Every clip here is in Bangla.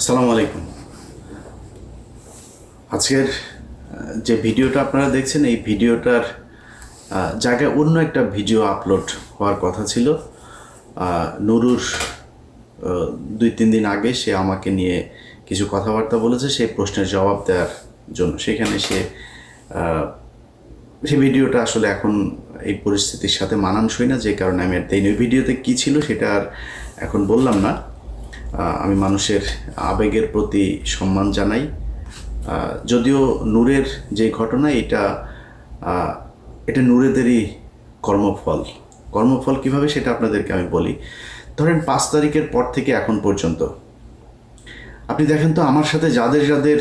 আসসালামু আলাইকুম। আজকের যে ভিডিওটা আপনারা দেখছেন, এই ভিডিওটার জায়গায় অন্য একটা ভিডিও আপলোড হওয়ার কথা ছিল। নুরুর দুই তিন দিন আগে সে আমাকে নিয়ে কিছু কথাবার্তা বলেছে, সেই প্রশ্নের জবাব দেওয়ার জন্য। সেখানে সে সেই ভিডিওটা আসলে এখন এই পরিস্থিতির সাথে মানানসই না, যে কারণে আমি আর ওই ভিডিওতে কী ছিল সেটা আর এখন বললাম না। আমি মানুষের আবেগের প্রতি সম্মান জানাই। যদিও নূরের যে ঘটনা, এটা এটা নূরেদেরই কর্মফল। কর্মফল কীভাবে সেটা আপনাদেরকে আমি বলি। ধরেন পাঁচ তারিখের পর থেকে এখন পর্যন্ত। আপনি দেখেন তো, আমার সাথে যাদের যাদের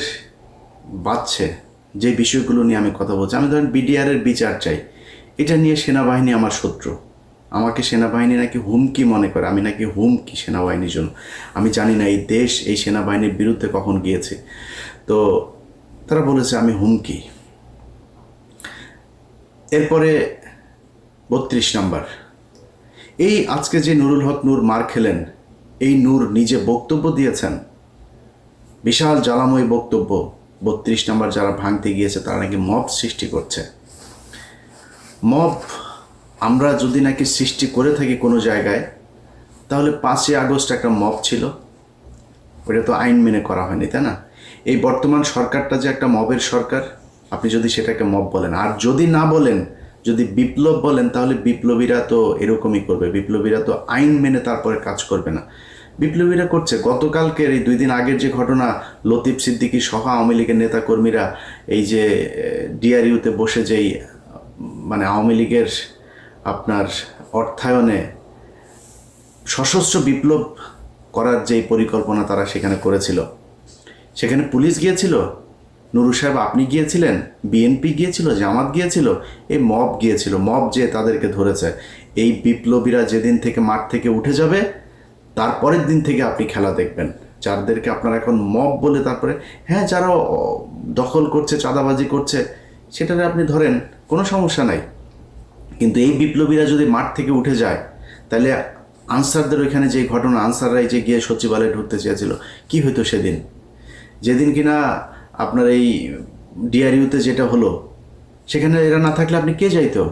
বাচ্চে যে বিষয়গুলো নিয়ে আমি কথা বলছি, আমি ধরেন বিডিআরের বিচার চাই। এটা নিয়ে সেনাবাহিনী আমার শত্রু। আমাকে সেনাবাহিনী নাকি হুমকি মনে করে, আমি নাকি হুমকি সেনাবাহিনীর জন্য। আমি জানি না এই দেশ এই সেনাবাহিনীর বিরুদ্ধে কখন গিয়েছে। তো তারা বলেছে, আমি হুমকি। এরপরে বত্রিশ নাম্বার। এই আজকে যে নুরুল হক নূর মার খেলেন, এই নূর নিজে বক্তব্য দিয়েছেন। বিশাল জ্বালাময় বক্তব্য। বত্রিশ নাম্বার যারা ভাঙতে গিয়েছে, তারা নাকি মব সৃষ্টি করছে। মব আমরা যদি নাকি সৃষ্টি করে থাকি কোনো জায়গায়, তাহলে পাঁচই আগস্ট একটা মব ছিল। ওটা তো আইন মেনে করা হয়নি, তাই না? এই বর্তমান সরকারটা যে একটা মবের সরকার, আপনি যদি সেটাকে মব বলেন। আর যদি না বলেন, যদি বিপ্লব বলেন, তাহলে বিপ্লবীরা তো এরকমই করবে। বিপ্লবীরা তো আইন মেনে তারপরে কাজ করবে না। বিপ্লবীরা করছে। গতকালকের এই দুই দিন আগের যে ঘটনা, লতিফ সিদ্দিকী সহ আওয়ামী লীগের নেতাকর্মীরা এই যে ডিআরইউতে বসে যেই মানে আওয়ামী লীগের আপনার অর্থায়নে সশস্ত্র বিপ্লব করার যে পরিকল্পনা তারা সেখানে করেছিল, সেখানে পুলিশ গিয়েছিল, নুরু সাহেব আপনি গিয়েছিলেন, বিএনপি গিয়েছিল, জামাত গিয়েছিল, এই মব গিয়েছিল, মব যে তাদেরকে ধরেছে, এই বিপ্লবীরা যেদিন থেকে মাঠ থেকে উঠে যাবে, তারপরের দিন থেকে আপনি খেলা দেখবেন, যাদেরকে আপনারা এখন মব বলে তারপরে হ্যাঁ যারা দখল করছে, চাঁদাবাজি করছে, সেটারে আপনি ধরেন, কোনো সমস্যা নাই। কিন্তু এই বিপ্লবীরা যদি মাঠ থেকে উঠে যায়, তাহলে আনসারদের ওইখানে যে ঘটনা, আনসাররাই যে গিয়ে সচিবালয়ে ঢুকতে চেয়েছিল, কি হইতো সেদিন? যেদিন কিনা আপনার এই ডিআরইউতে যেটা হলো, সেখানে এরা না থাকলে আপনি কে যাইতো?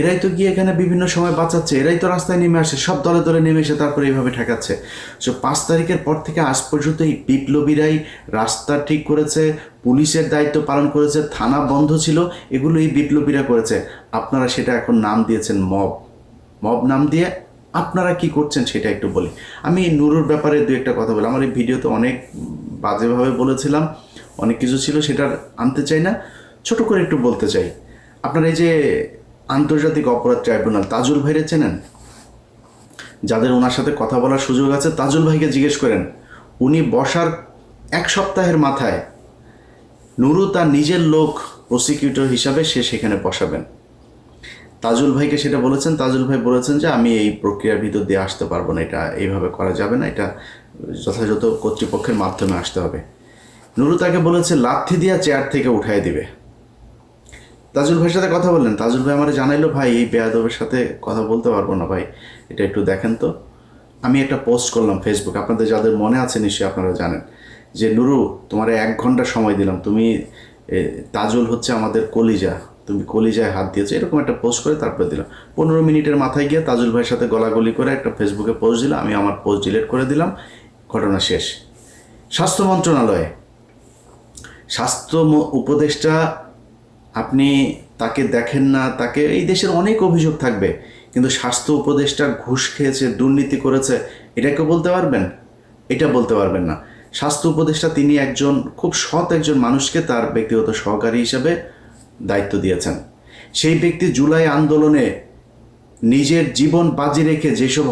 এরাই তো গিয়ে এখানে বিভিন্ন সময় বাঁচাচ্ছে, এরাই তো রাস্তায় নেমে আসে সব দলে দলে নেমে এসে তারপরে এইভাবে ঠেকাচ্ছে। সো পাঁচ তারিখের পর থেকে আজ পর্যন্ত এই বিপ্লবীরাই রাস্তা ঠিক করেছে, পুলিশের দায়িত্ব পালন করেছে, থানা বন্ধ ছিল, এগুলো এই বিপ্লবীরা করেছে। আপনারা সেটা এখন নাম দিয়েছেন মব। মব নাম দিয়ে আপনারা কি করছেন সেটা একটু বলি। আমি নুরুর ব্যাপারে দু একটা কথা বলি। আমার এই ভিডিওতে অনেক বাজেভাবে বলেছিলাম, অনেক কিছু ছিল সেটা আনতে চাই না। ছোট করে একটু বলতে চাই। আপনার এই যে আন্তর্জাতিক অপরাধ ট্রাইব্যুনাল তাজুল ভাইরে চেনেন? যাদের ওনার সাথে কথা বলার সুযোগ আছে, তাজুল ভাইকে জিজ্ঞেস করেন, উনি বসার এক সপ্তাহের মাথায় নুরু তার নিজের লোক প্রসিকিউটর হিসাবে সে সেখানে বসাবেন? তাজুল ভাইকে সেটা বলেছেন। তাজুল ভাই বলেছেন যে, আমি এই প্রক্রিয়ার ভিতর দিয়ে আসতে পারব না। এটা এইভাবে করা যাবে না। এটা যথাযথ কর্তৃপক্ষের মাধ্যমে আসতে হবে। নুরু তাকে বলেছে, লাথি দিয়া চেয়ার থেকে উঠাই দিবে। তাজুল ভাইয়ের সাথে কথা বললেন। তাজুল ভাই আমার জানাইলো, ভাই, এই বেয়াদবের সাথে কথা বলতে পারব না, ভাই। এটা একটু দেখেন তো। আমি একটা পোস্ট করলাম ফেসবুক আপনাদের যাদের মনে আছে নিশ্চয়ই আপনারা জানেন। যে, নুরু, তোমার এক ঘণ্টা সময় দিলাম। তুমি তাজুল হচ্ছে আমাদের কলিজা। তুমি কলিজায় হাত দিয়েছ। এরকম একটা পোস্ট করে তারপরে দিলাম। পনেরো মিনিটের মাথায় গিয়ে তাজুল ভাইয়ের সাথে গলাগলি করে একটা ফেসবুকে পোস্ট দিলাম। আমি আমার পোস্ট ডিলিট করে দিলাম। ঘটনা শেষ। স্বাস্থ্য মন্ত্রণালয়ে। স্বাস্থ্য উপদেষ্টা আপনি তাকে দেখেন না, তাকে এই দেশের অনেক অভিযোগ থাকবে, কিন্তু স্বাস্থ্য উপদেষ্টা ঘুষ খেয়েছে, দুর্নীতি করেছে এটাকে বলতে পারবেন? এটা বলতে পারবেন না। স্বাস্থ্য উপদেষ্টা তিনি একজন, খুব সৎ একজন মানুষকে তার ব্যক্তিগত সহকারী হিসাবে দায়িত্ব দিয়েছেন। সেই ব্যক্তি জুলাই আন্দোলনে নিজের জীবন বাজি রেখে যেসব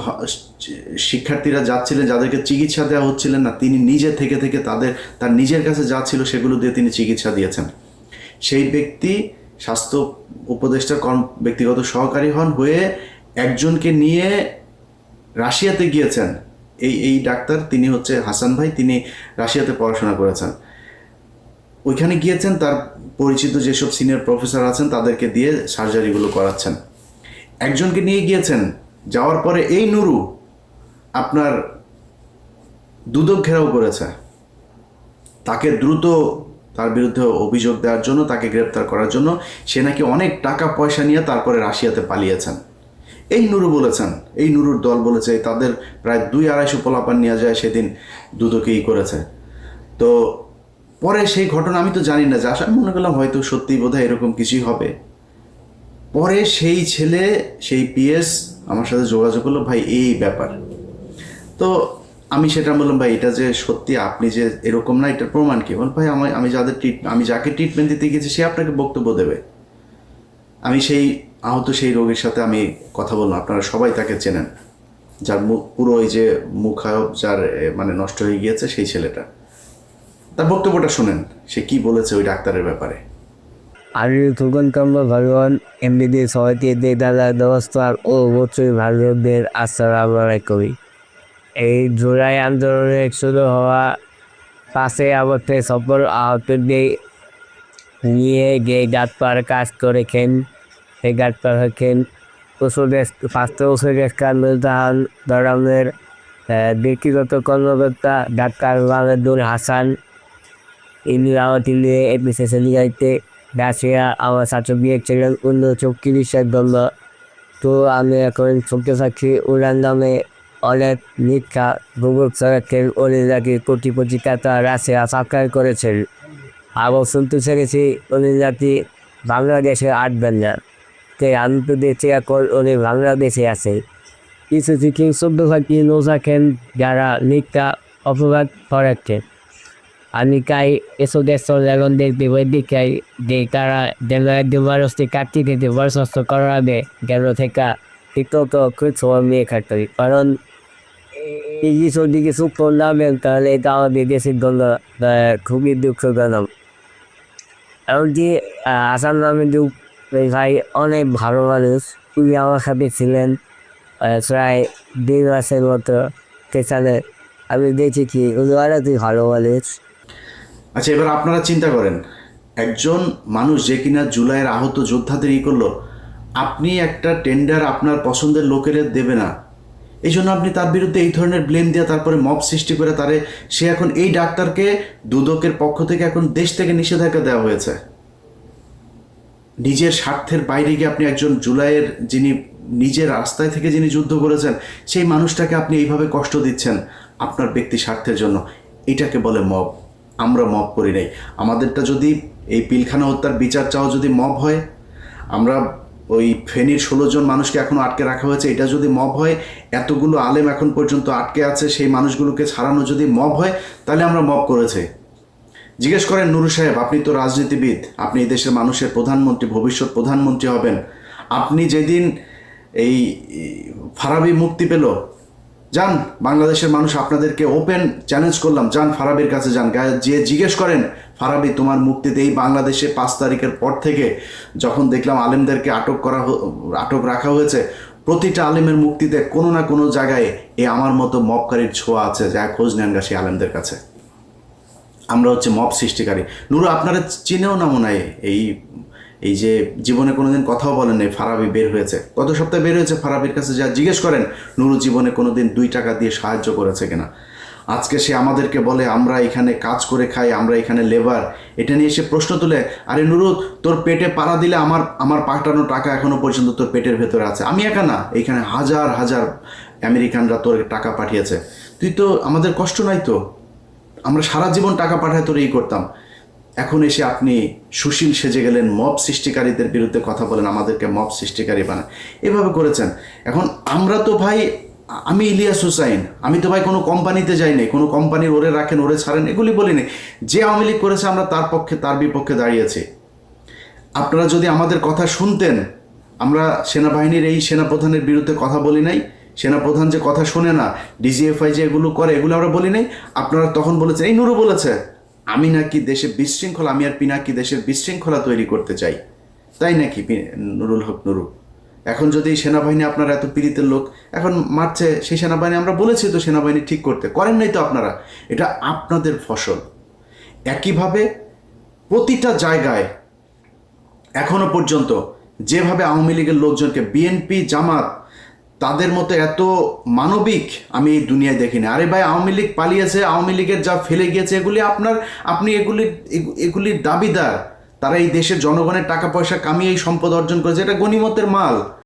শিক্ষার্থীরা যাচ্ছিলেন, যাদেরকে চিকিৎসা দেওয়া হচ্ছিলেন না, তিনি নিজে থেকে থেকে তাদের, তার নিজের কাছে যা ছিল সেগুলো দিয়ে তিনি চিকিৎসা দিয়েছেন। সেই ব্যক্তি স্বাস্থ্য উপদেষ্টার কর্ম, ব্যক্তিগত সহকারী হন হয়ে একজনকে নিয়ে রাশিয়াতে গিয়েছেন। এই এই ডাক্তার তিনি হচ্ছে হাসান ভাই, তিনি রাশিয়াতে পড়াশোনা করেছেন। ওইখানে গিয়েছেন, তার পরিচিত যেসব সিনিয়র প্রফেসর আছেন তাদেরকে দিয়ে সার্জারিগুলো করাচ্ছেন। একজনকে নিয়ে গিয়েছেন, যাওয়ার পরে এই নুরু আপনার দুদক ঘেরাও করেছে। তাকে দ্রুত তার বিরুদ্ধে অভিযোগ দেওয়ার জন্য, তাকে গ্রেপ্তার করার জন্য সে নাকি অনেক টাকা পয়সা নিয়ে তারপরে রাশিয়াতে পালিয়েছেন। এই নুরু বলেছেন, এই নুরুর দল বলেছে তাদের প্রায় দুই আড়াইশো পোলাপান নিয়ে যায় সেদিন দুদকেই করেছে। তো পরে সেই ঘটনা আমি তো জানি না যে আমি মনে করলাম হয়তো সত্যি বোধহয় এরকম কিছুই হবে। পরে সেই ছেলে, সেই পিএস আমার সাথে যোগাযোগ করল, ভাই, এই ব্যাপার। তো আমি সেটা বললাম, ভাই, এটা যে সত্যি আপনি যে এরকম না, এটার প্রমাণ কি? ভাই আমি আমি যাদের ট্রিট আমি যাকে ট্রিটমেন্ট দিতে গেছি সে আপনাকে বক্তব্য দেবে। আমি সেই, আহত সেই রোগীর সাথে আমি কথা বললাম, আপনারা সবাই তাকে চেনেন। যার মুখ পুরো ওই যে মুখায়ব, যার মানে নষ্ট হয়ে গিয়েছে, সেই ছেলেটা। তার বক্তব্যটা শোনেন, সে কি বলেছে ওই ডাক্তারের ব্যাপারে। আমি তখন কাম্বা ভগবান সবাইকে দিয়ে দাদা ব্যবস্থার ও অবশ্যই ভারতদের আসসালাম আলাইকুম। এই জোড়াই আন্দোলনে শুরু হওয়া পাশে আমাদের সফল আহতদের নিয়ে যে ডাক্তার কাজ করেছেন সেই হচ্ছেন ওষুধের স্বাস্থ্য ওষুধের কান্দান ধরনের ব্যক্তিগত কর্মকর্তা ডাক্তার মাহমুদুল হাসান ইনি আমাদের নিয়ে এপিসেসে নিয়ে রাশিয়া আমার সাথে গিয়েছিলেন অন্য চোখ চিকিৎসার জন্য তো আমি এখন চোখে থাকি ওনার নামে অনেক মিথ্যা গুগল সরকার উনি নাকি কোটি কোটি টাকা রাশিয়া সাক্ষাৎ করেছেন। আবার শুনতে ছেড়েছি নাকি বাংলাদেশে আসবেন না। তাই দেখছি এখন উনি বাংলাদেশে আছে। কিছু কিছু সভ্য থাকি থাকেন যারা মিথ্যা অপবাদ করেছেন আমি চাই এসব দেশের এখন দেখতে বৈদিকাই যে তারা যেন কাটতে দিতে বরখাস্ত করাবে, যেন থেকে ঠিকমতো কিছু নিয়ে খাটতে হবে। কারণ কিছু দিকে সুখ করলাম, তাহলে এটা আমাদের দেশের জন্য খুবই দুঃখজনক। এমনকি আসাম নামে ভাই অনেক ভালো মানুষ, উনি আমার সাথে ছিলেন প্রায় দেড় মাসের মতো, সেখানে আমি দেখেছি, উনি অনেকই ভালো মানুষ। আচ্ছা এবার আপনারা চিন্তা করেন, একজন মানুষ যে কিনা জুলাইয়ের আহত যোদ্ধাদের ই করল, আপনি একটা টেন্ডার আপনার পছন্দের লোকের দেবে না। এই জন্য আপনি তার বিরুদ্ধে এই ধরনের ব্লেম দিয়ে তারপরে মব সৃষ্টি করে তারে সে এখন এই ডাক্তারকে দুদকের পক্ষ থেকে এখন দেশ থেকে নিষেধাজ্ঞা দেওয়া হয়েছে। নিজের স্বার্থের বাইরে গিয়ে আপনি একজন জুলাইয়ের যিনি নিজের রাস্তায় থেকে যিনি যুদ্ধ করেছেন, সেই মানুষটাকে আপনি এইভাবে কষ্ট দিচ্ছেন আপনার ব্যক্তি স্বার্থের জন্য। এটাকে বলে মব আমরা মব করি নাই। আমাদেরটা যদি এই পিলখানা হত্যার বিচার চাও যদি মব হয়, আমরা ওই ফেনীর ষোলো জন মানুষকে এখন আটকে রাখা হয়েছে। এটা যদি মব হয়, এতগুলো আলেম এখন পর্যন্ত আটকে আছে, সেই মানুষগুলোকে ছাড়ানো যদি মব হয়, তাহলে আমরা মব করেছে। জিজ্ঞেস করেন নুরু সাহেব, আপনি তো রাজনীতিবিদ, আপনি এই দেশের মানুষের প্রধানমন্ত্রী, ভবিষ্যৎ প্রধানমন্ত্রী হবেন। আপনি যেদিন এই ফারাবি মুক্তি পেল যান, বাংলাদেশের মানুষ আপনাদেরকে ওপেন চ্যালেঞ্জ করলাম। যান, ফারাবির কাছে যান। যে জিজ্ঞেস করেন, ফারাবি, তোমার মুক্তিতে এই বাংলাদেশে পাঁচ তারিখের পর থেকে যখন দেখলাম আলেমদেরকে আটক করা আটক রাখা হয়েছে, প্রতিটা আলেমের মুক্তিতে কোনো না কোনো জায়গায় এ আমার মতো মপকারীর ছোঁয়া আছে, যা খোঁজ নেন গা সেই আলেমদের কাছে। আমরা হচ্ছে মপ সৃষ্টিকারী। নুরু, আপনারা চিনেও না মনে হয় এই এই যে জীবনে কোনোদিন কথাও বলেন নাই ফারাবি বের হয়েছে। গত সপ্তাহে বের হয়েছে ফারাবির কাছে, যা জিজ্ঞেস করেন, নুরু জীবনে কোনোদিন দুই টাকা দিয়ে সাহায্য করেছে কিনা? আজকে সে আমাদেরকে বলে, আমরা এখানে কাজ করে খাই, আমরা এখানে লেবার এটা নিয়ে এসে প্রশ্ন তুলে, আরে নুরু, তোর পেটে পাড়া দিলে আমার আমার পাঠানো টাকা এখনও পর্যন্ত তোর পেটের ভেতরে আছে। আমি একা না, এখানে হাজার হাজার আমেরিকানরা তোর টাকা পাঠিয়েছে। তুই তো আমাদের কষ্ট নাই তো? আমরা সারা জীবন টাকা পাঠায় তোর এই করতাম। এখন এসে আপনি সুশীল সেজে গেলেন, মব সৃষ্টিকারীদের বিরুদ্ধে কথা বলেন, আমাদেরকে মব সৃষ্টিকারী বানান। এভাবে করেছেন। এখন আমরা তো ভাই, আমি ইলিয়াস হুসাইন, আমি তো ভাই কোনো কোম্পানিতে যাইনি কোনো কোম্পানির ওরে রাখেন, ওরে ছাড়েন, এগুলি বলিনি যে আওয়ামী লীগ করেছে, আমরা তার পক্ষে, তার বিপক্ষে দাঁড়িয়েছি। আপনারা যদি আমাদের কথা শুনতেন, আমরা সেনাবাহিনীর এই সেনাপ্রধানের বিরুদ্ধে কথা বলি নাই, সেনাপ্রধান যে কথা শোনে না, ডিজিএফআই যে এগুলো করে, এগুলো আমরা বলি নাই, আপনারা তখন বলেছেন, এই নুরু বলেছে আমি নাকি দেশে বিশৃঙ্খলা, আমি আর পিনাকি দেশের বিশৃঙ্খলা তৈরি করতে চাই। তাই নাকি নুরুল হক নুরু? এখন যদি সেনাবাহিনী আপনারা এত পীড়িতের লোক, এখন মারছে সেই সেনাবাহিনী, আমরা বলেছি তো সেনাবাহিনী ঠিক করতে। করেন নাই তো আপনারা? এটা আপনাদের ফসল। একইভাবে প্রতিটা জায়গায় এখনও পর্যন্ত যেভাবে আওয়ামী লীগের লোকজনকে, বিএনপি, জামাত তাদের মতো এত মানবিক আমি এই দুনিয়ায় দেখিনি। আরে ভাই, আওয়ামী লীগ পালিয়েছে, আওয়ামী লীগের যা ফেলে গিয়েছে, এগুলি আপনার, আপনি এগুলি, এগু- এগুলির দাবিদার। তারা এই দেশের জনগণের টাকা পয়সা কামিয়ে এই সম্পদ অর্জন করেছে, এটা গণিমতের মাল।